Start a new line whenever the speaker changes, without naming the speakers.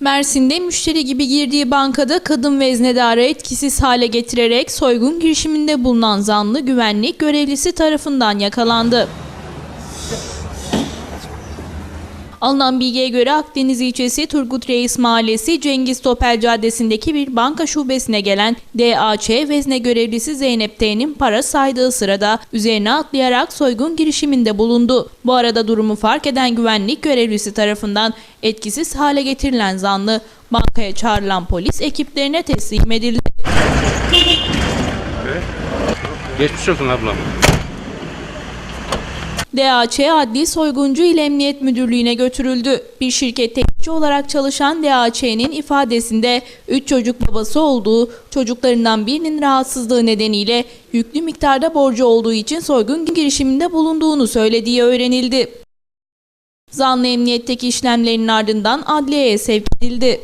Mersin'de müşteri gibi girdiği bankada kadın veznedarı etkisiz hale getirerek soygun girişiminde bulunan zanlı güvenlik görevlisi tarafından yakalandı. Alınan bilgiye göre Akdeniz ilçesi Turgut Reis Mahallesi Cengiz Topel Caddesi'ndeki bir banka şubesine gelen DAÇ vezne görevlisi Zeynep T'nin para saydığı sırada üzerine atlayarak soygun girişiminde bulundu. Bu arada durumu fark eden güvenlik görevlisi tarafından etkisiz hale getirilen zanlı bankaya çağrılan polis ekiplerine teslim edildi.
Geçmiş olsun ablam.
DAÇ adli soyguncu il Emniyet Müdürlüğü'ne götürüldü. Bir şirket teknikçi olarak çalışan DAÇ'nin ifadesinde 3 çocuk babası olduğu, çocuklarından birinin rahatsızlığı nedeniyle yüklü miktarda borcu olduğu için soygun girişiminde bulunduğunu söylediği öğrenildi. Zanlı emniyetteki işlemlerin ardından adliyeye sevk edildi.